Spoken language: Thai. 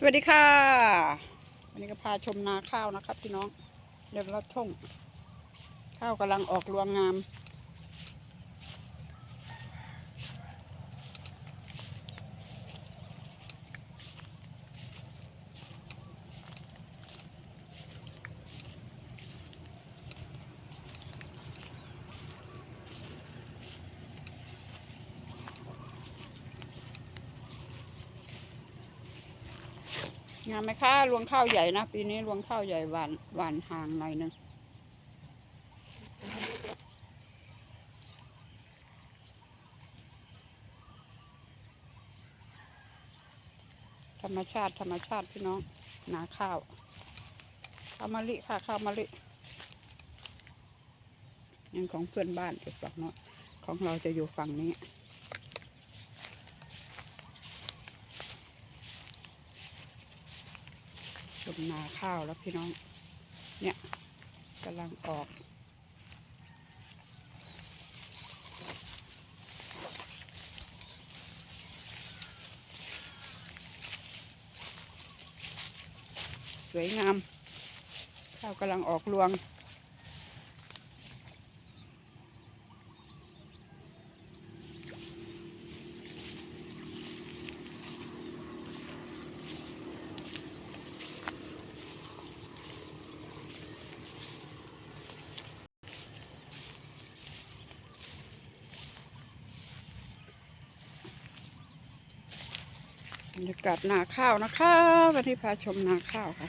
สวัสดีค่ะ วันนี้ก็พาชมนาข้าวนะครับพี่น้องเดินรถท่งข้าวกำลังออกรวงงาม งามไหมคะรวงข้าวใหญ่นะ ปีนี้รวงข้าวใหญ่หวานหวานห่างหน่อยหนึงธรรมชาติธรรมชาติพี่น้องนาข้าวข้าวมะลิค่ะข้าวมะลิยังของเพื่อนบ้านอีกฝั่งเนาะของเราจะอยู่ฝั่งนี้ ชมนาข้าวแล้วพี่น้อง เนี่ยกำลังออก สวยงาม ข้าวกำลังออกรวง รรยากาศนาข้าวนะคะ วันนี้พาชมนาข้าวค่ะ